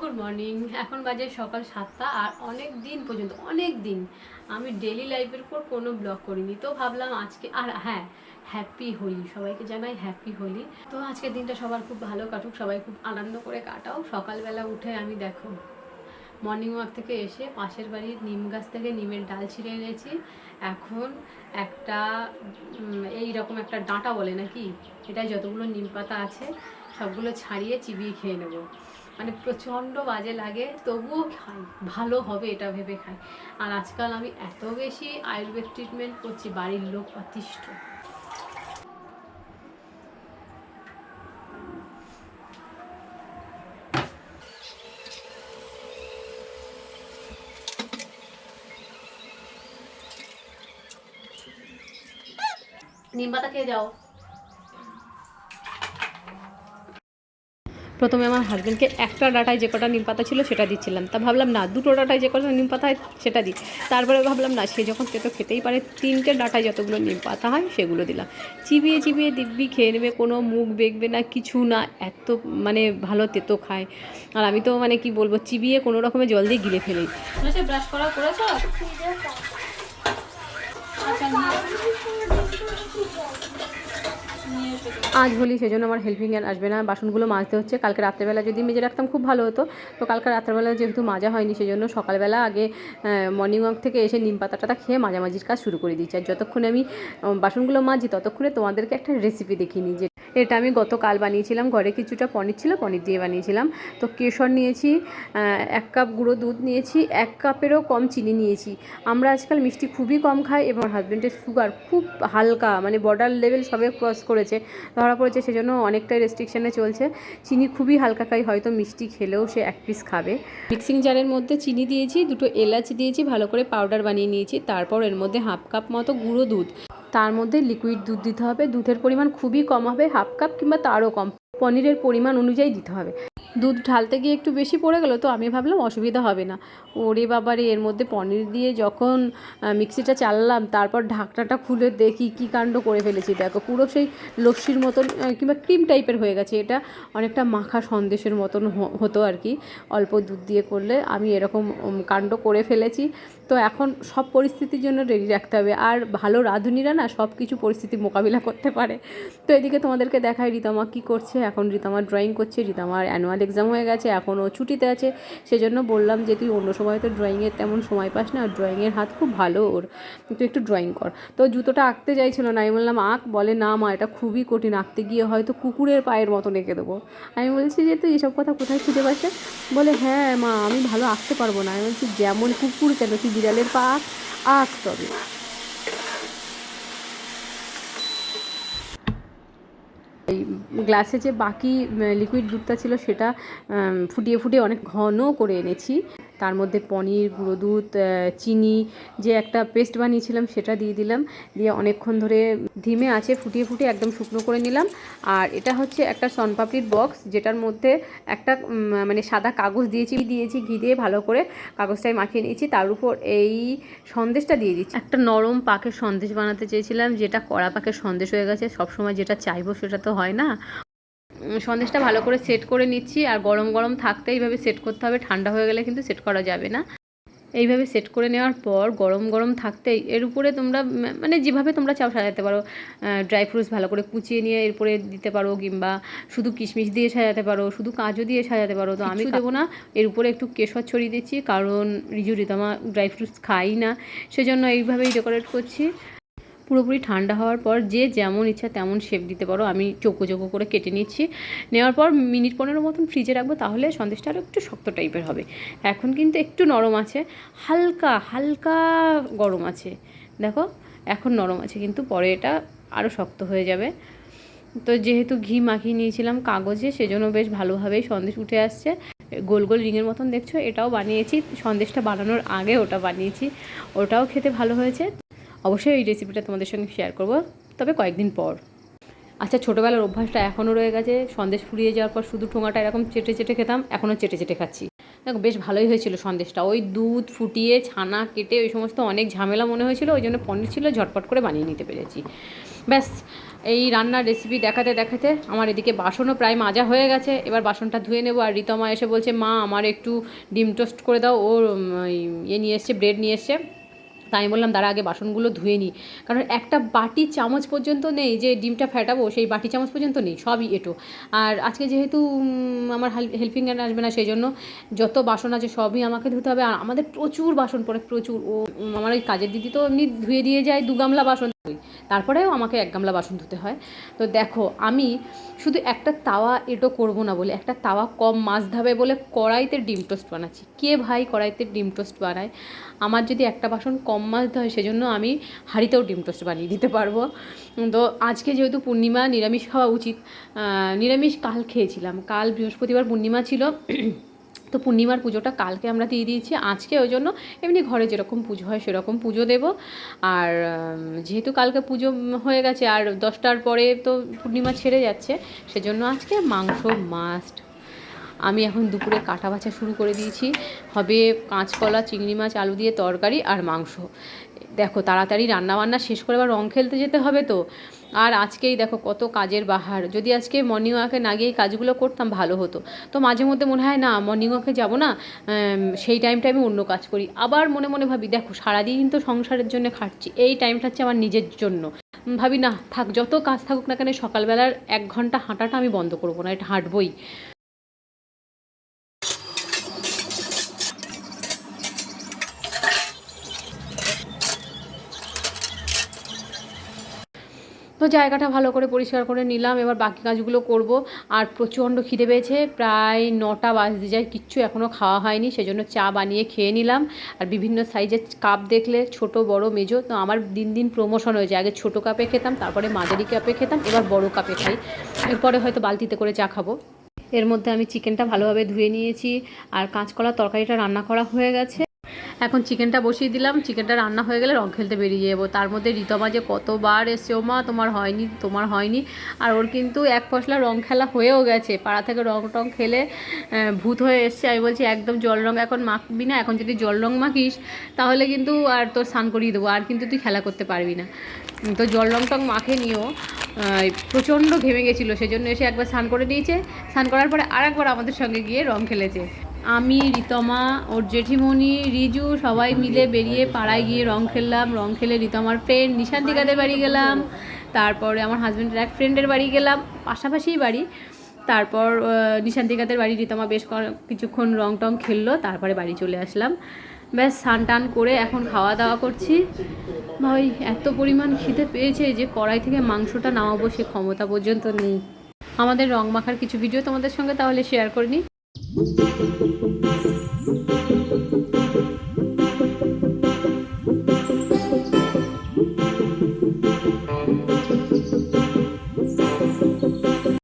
Good morning এখন বাজে সকাল সাতটা আর অনেক দিন পর্যন্ত, অনেক দিন আমি ডেলি লাইফের উপর কোনো ব্লগ করিনি। তো ভাবলাম আজকে, আর হ্যাঁ হ্যাপি হোলি। সবাইকে জানাই হ্যাপি হোলি। তো আজকের দিনটা সবার খুব ভালো কাটুক, সবাই খুব আনন্দ করে কাটাও। সকালবেলা উঠে আমি দেখো মর্নিং ওয়াক থেকে এসে পাশের বাড়ির নিম গাছ থেকে নিমের ডাল ছিঁড়ে এনেছি। এখন একটা এই রকম একটা ডাঁটা বলে নাকি? এটাই যতগুলো নিম পাতা আছে, সবগুলো ছাড়িয়ে চিবিয়ে খেয়ে নেব। মানে প্রচণ্ড বাজে লাগে, তবুও খাই, ভালো হবে এটা ভেবে খাই। আর আজকাল আমি এত বেশি আয়ুর্বেদ ট্রিটমেন্ট করছি, বাড়ির লোক অতিষ্ঠ। নিম পাতা খেয়ে যাও। প্রথমে আমার হাজব্যান্ডকে একটা ডাটায় যে কটা নিম পাতা ছিল সেটা দিচ্ছিলাম। তা ভাবলাম না দুটো ডাটায় যে কটা নিম পাতা হয় সেটা দিই। তারপরে ভাবলাম না সে যখন তেতো খেতেই পারে তিনটে ডাটায় যতগুলো নিম পাতা হয় সেগুলো দিলাম। চিবিয়ে চিবিয়ে দিব্যি খেয়ে নেবে কোনো মুখ বেগবে না কিছু না এত মানে ভালো তেতো খায়। আর আমি তো মানে কি বলব চিবিয়ে কোনো রকমের জল দিয়ে গিলে ফেলি। ব্রাশ করা করেছ? আচ্ছা আজ বলি সেই জন্য আমার হেল্পিং হ্যান্ড আসবে না। বাসনগুলো মাজতে হচ্ছে। কালকে রাত্রেবেলা যদি মেজে রাখতাম খুব ভালো হতো। তো কালকে রাত্রেবেলা যেহেতু মাজা হয়নি সেই জন্য সকালবেলা আগে মর্নিং ওয়াক থেকে এসে নিম পাতাটা খেয়ে মাঝামাঝির কাজ শুরু করে দিচ্ছি আর যতক্ষণে আমি বাসনগুলো মাজি ততক্ষণে তোমাদেরকে একটা রেসিপি দেখিনি যে এটা আমি গতকাল বানিয়েছিলাম। ঘরে কিছুটা পনির ছিল, পনির দিয়ে বানিয়েছিলাম। তো কেশর নিয়েছি এক কাপ গুঁড়ো দুধ নিয়েছি, এক কাপেরও কম চিনি নিয়েছি। আমরা আজকাল মিষ্টি খুবই কম খাই এবং হাজব্যান্ডের সুগার খুব হালকা মানে বর্ডার লেভেল সবে ক্রস করেছে। ধরা পড়েছে সেজন্য অনেকটাই রেস্ট্রিকশানে চলছে। চিনি খুবই হালকা খাই, হয়তো মিষ্টি খেলেও সে এক পিস খাবে। মিক্সিং জারের মধ্যে চিনি দিয়েছি, দুটো এলাচ দিয়েছি, ভালো করে পাউডার বানিয়ে নিয়েছি। তারপর এর মধ্যে হাফ কাপ মতো গুঁড়ো দুধ। তার মধ্যে লিকুইড দুধ দিতে হবে। দুধের পরিমাণ খুবই কম হবে হাফ কাপ কিংবা তারও কম। পনিরের পরিমাণ অনুযায়ী দিতে হবে। দুধ ঢালতে গিয়ে একটু বেশি পড়ে গেলো, তো আমি ভাবলাম অসুবিধা হবে না। ওরে বাবারে, এর মধ্যে পনির দিয়ে যখন মিক্সিটা চাললাম, তারপর ঢাকনাটা খুলে দেখি কি কাণ্ড করে ফেলেছি। দেখো, পুরো সেই লস্যির মতন কিংবা ক্রিম টাইপের হয়ে গেছে। এটা অনেকটা মাখা সন্দেশের মতন হতো আর কি। অল্প দুধ দিয়ে করলে আমি এরকম কাণ্ড করে ফেলেছি। তো এখন সব পরিস্থিতির জন্য রেডি রাখতে হবে। আর ভালো রাঁধুনিরা না সব কিছু পরিস্থিতি মোকাবিলা করতে পারে। তো এদিকে তোমাদেরকে দেখায় রিতামা কী করছে? এখন রিতামা ড্রয়িং করছে, রিতামার অ্যানুয়াল এক্সাম হয়ে গেছে এখন ও ছুটিতে আছে। সেজন্য বললাম যে, তুই অন্য সময় তো ড্রয়িংয়ের তেমন সময় পাস না, আর ড্রয়িংয়ের হাত খুব ভালো ওর। তুই একটু ড্রয়িং কর। তো জুতোটা আঁকতে চাইছিল না, আমি বললাম, আঁক। বলে, না মা, এটা খুবই কঠিন, আঁকতে গিয়ে হয়তো কুকুরের পায়ের মতন এঁকে দেবো। আমি বলছি যে, তুই এসব কথা কোথায় খুঁজে পাচ্ছে বলে হ্যাঁ মা, আমি ভালো আঁকতে পারব না। আমি বলছি, যেমন কুকুর কেন তুই বিড়ালের পা আঁক। আঁক তবে। গ্লাসে যে বাকি লিকুইড দুধটা ছিল সেটা ফুটিয়ে ফুটিয়ে অনেক ঘন করে এনেছি। তার মধ্যে পনির গুঁড়ো দুধ চিনি যে একটা পেস্ট বানিয়েছিলাম সেটা দিয়ে দিলাম। দিয়ে অনেকক্ষণ ধরে ধিমে আছে, ফুটিয়ে ফুটিয়ে একদম শুকনো করে নিলাম। আর এটা হচ্ছে একটা সনপাপড়ির বক্স, যেটার মধ্যে একটা মানে সাদা কাগজ দিয়েছি দিয়েছি ঘি দিয়ে ভালো করে কাগজটায় মাখিয়ে নিয়েছি। তার উপর এই সন্দেশটা দিয়ে দিচ্ছি। একটা নরম পাকের সন্দেশ বানাতে চেয়েছিলাম, যেটা কড়া পাকের সন্দেশ হয়ে গেছে। সবসময় যেটা চাইব সেটা তো হয় না। সন্দেশটা ভালো করে সেট করে নিচ্ছি আর গরম গরম থাকতে এইভাবে সেট করতে হবে ঠান্ডা হয়ে গেলে কিন্তু সেট করা যাবে না। এইভাবে সেট করে নেওয়ার পর গরম গরম থাকতেই এর উপরে তোমরা মানে যেভাবে তোমরা চাও সাজাতে পারো। ড্রাই ফ্রুটস ভালো করে কুচিয়ে নিয়ে এরপরে দিতে পারো কিংবা শুধু কিশমিশ দিয়ে সাজাতে পারো শুধু কাজু দিয়ে সাজাতে পারো। তো আমি দেবো না এর উপরে একটু কেশর ছড়িয়ে দিচ্ছি কারণ রিজু রিতামা ড্রাই ফ্রুটস খাই না সেজন্য এইভাবেই ডেকোরেট করছি। পুরোপুরি ঠান্ডা হওয়ার পর যে যেমন ইচ্ছা তেমন শেপ দিতে পারো। আমি চৌকো চোখো করে কেটে নিচ্ছি। নেওয়ার পর মিনিট পনেরো মতন ফ্রিজে রাখব, তাহলে সন্দেশটা আরও একটু শক্ত টাইপের হবে। এখন কিন্তু একটু নরম আছে। হালকা হালকা গরম আছে। দেখো, এখন নরম আছে, কিন্তু পরে এটা আরও শক্ত হয়ে যাবে। তো যেহেতু ঘি মাখিয়ে নিয়েছিলাম কাগজে, সেজন্য বেশ ভালোভাবেই সন্দেশ উঠে আসছে। গোল গোল রিংয়ের মতন দেখছ, এটাও বানিয়েছি। সন্দেশটা বানানোর আগে ওটা বানিয়েছি। ওটাও খেতে ভালো হয়েছে। অবশ্যই এই রেসিপিটা তোমাদের সঙ্গে শেয়ার করব, তবে কয়েকদিন পর। আচ্ছা ছোটোবেলার অভ্যাসটা এখনও রয়ে গেছে, সন্দেশ ফুরিয়ে যাওয়ার পর শুধু ঠোঙাটা এরকম চেটে চেটে খেতাম, এখনও চেটে চেটে খাচ্ছি। দেখো, বেশ ভালোই হয়েছিল সন্দেশটা। ওই দুধ ফুটিয়ে, ছানা কেটে, ওই সমস্ত অনেক ঝামেলা মনে হয়েছিল, ওই জন্য পনির ছিল, ঝটপট করে বানিয়ে নিতে পেরেছি। ব্যাস, এই রান্নার রেসিপি দেখাতে দেখাতে আমার এদিকে বাসনও প্রায় মাজা হয়ে গেছে। এবার বাসনটা ধুয়ে নেব, আর রিতমা এসে বলছে, মা, আমার একটু ডিম টোস্ট করে দাও। ও ইয়ে নিয়ে এসছে ব্রেড নিয়ে এসছে। তাই আমি বললাম তারা আগে বাসনগুলো ধুয়ে নিই কারণ একটা বাটি চামচ পর্যন্ত নেই, যে ডিমটা ফেটাবো, সেই বাটি চামচ পর্যন্ত নেই, সবই এটো। আর আজকে যেহেতু আমার হেল্পিং হ্যান্ড আসবে না সেই জন্য যত বাসন আছে, সবই আমাকে ধুতে হবে। আর আমাদের প্রচুর বাসন পড়ে, প্রচুর। ও আমার ওই কাজের দিদি তো এমনি ধুয়ে দিয়ে যায়, দু গামলা বাসন। ধুই। তারপরেও আমাকে এক গামলা বাসন ধুতে হয়। তো দেখো, আমি শুধু একটা তাওয়া এটো করব না বলে, একটা তাওয়া কম মাছ ধাবে বলে কড়াইতে ডিম টোস্ট বানাচ্ছি। কে ভাই কড়াইতে ডিম টোস্ট বানায়? আমার যদি একটা বাসন কম মাজতে হয় সেজন্য আমি হাঁড়িতেও ডিম টোস্ট বানিয়ে দিতে পারব। তো আজকে যেহেতু পূর্ণিমা, নিরামিষ খাওয়া উচিত। নিরামিষ কাল খেয়েছিলাম। কাল বৃহস্পতিবার পূর্ণিমা ছিল। তো পূর্ণিমার পুজোটা কালকে আমরা দিয়ে দিয়েছি। আজকে ওই জন্য এমনি ঘরে যেরকম পুজো হয় সেরকম পুজো দেব। আর যেহেতু কালকে পুজো হয়ে গেছে আর দশটার পরে তো পূর্ণিমা ছেড়ে যাচ্ছে, সেজন্য আজকে মাংস মাস্ট আমি এখন দুপুরে কাটা বাছা শুরু করে দিয়েছি। হবে কাঁচকলা, চিংড়ি মাছ, আলু দিয়ে তরকারি আর মাংস। দেখো তাড়াতাড়ি রান্না বান্না শেষ করে আবার রং খেলতে যেতে হবে তো। আর আজকেই দেখো কত কাজের বাহার। যদি আজকে মর্নিং ওয়াকে না গিয়ে কাজগুলো করতাম, ভালো হতো। তো মাঝে মধ্যে মনে হয়, না মর্নিং ওয়াকে যাব না সেই টাইমটা আমি অন্য কাজ করি। আবার মনে মনে ভাবি, দেখো, সারাদিন তো সংসারের জন্য খাটছি, এই টাইমটা হচ্ছে আমার নিজের জন্য। ভাবি, না, থাক, যত কাজ থাকুক না কেন সকালবেলার এক ঘণ্টা হাঁটাটা আমি বন্ধ করব, না, এটা হাঁটবই। তো জায়গাটা ভালো করে পরিষ্কার করে নিলাম। এবার বাকি কাজগুলো করব। আর প্রচণ্ড খিদে পেয়েছে। প্রায় নটা বাজতে যায়। কিচ্ছু এখনও খাওয়া হয়নি। সেজন্য চা বানিয়ে খেয়ে নিলাম। আর বিভিন্ন সাইজের কাপ দেখলে ছোট, বড়, মেজো। তো আমার দিন দিন প্রমোশন হয়েছে। আগে ছোট কাপে খেতাম, তারপরে মাঝারি কাপে খেতাম, এবার বড় কাপে খাই। এরপরে হয়তো বালতিতে করে চা খাব। এর মধ্যে আমি চিকেনটা ভালোভাবে ধুয়ে নিয়েছি। আর কাঁচকলা তরকারিটা রান্না করা হয়ে গেছে। এখন চিকেনটা বসিয়ে দিলাম, চিকেনটা রান্না হয়ে গেলে রং খেলতে বেরিয়ে যাব। তার মধ্যে রিতমা যে কতবার এসছে ও মা তোমার হয়নি তোমার হয়নি। আর ওর কিন্তু এক ফসলা রং খেলা হয়েও গেছে। পাড়া থেকে রং টং খেলে ভূত হয়ে এসছে। আমি বলছি, একদম জল রং এখন মাখবি না, এখন যদি জল রং মাখিস, তাহলে কিন্তু আর তোর স্নান করিয়ে দেবো, আর কিন্তু তুই খেলা করতে পারবি না। তো জল রং টং মাখে নিও প্রচণ্ড ঘেমে গেছিল। সেজন্য এসে একবার স্নান করে দিয়েছে স্নান করার পরে আর একবার আমাদের সঙ্গে গিয়ে রং খেলেছে। আমি, রিতমা, ওর জেঠিমণি, রিজু সবাই মিলে বেরিয়ে পাড়ায় গিয়ে রং খেললাম। রং খেলে রিতমার ফ্রেন্ড নিশান্তিকাদের বাড়ি গেলাম। তারপরে আমার হাজব্যান্ডের এক ফ্রেন্ডের বাড়ি গেলাম। পাশাপাশিই বাড়ি। তারপর নিশান্তিকাদের বাড়ি রিতমা বেশ কিছুক্ষণ রং টং খেললো। তারপরে বাড়ি চলে আসলাম। ব্যাস, স্নান টান করে এখন খাওয়া দাওয়া করছি। ভাই, এত পরিমাণ খিদে পেয়েছে যে কড়াই থেকে মাংসটা নামাবো সে ক্ষমতা পর্যন্ত নেই। আমাদের রং মাখার কিছু ভিডিও তোমাদের সঙ্গে তাহলে শেয়ার করে নিই। Thank you.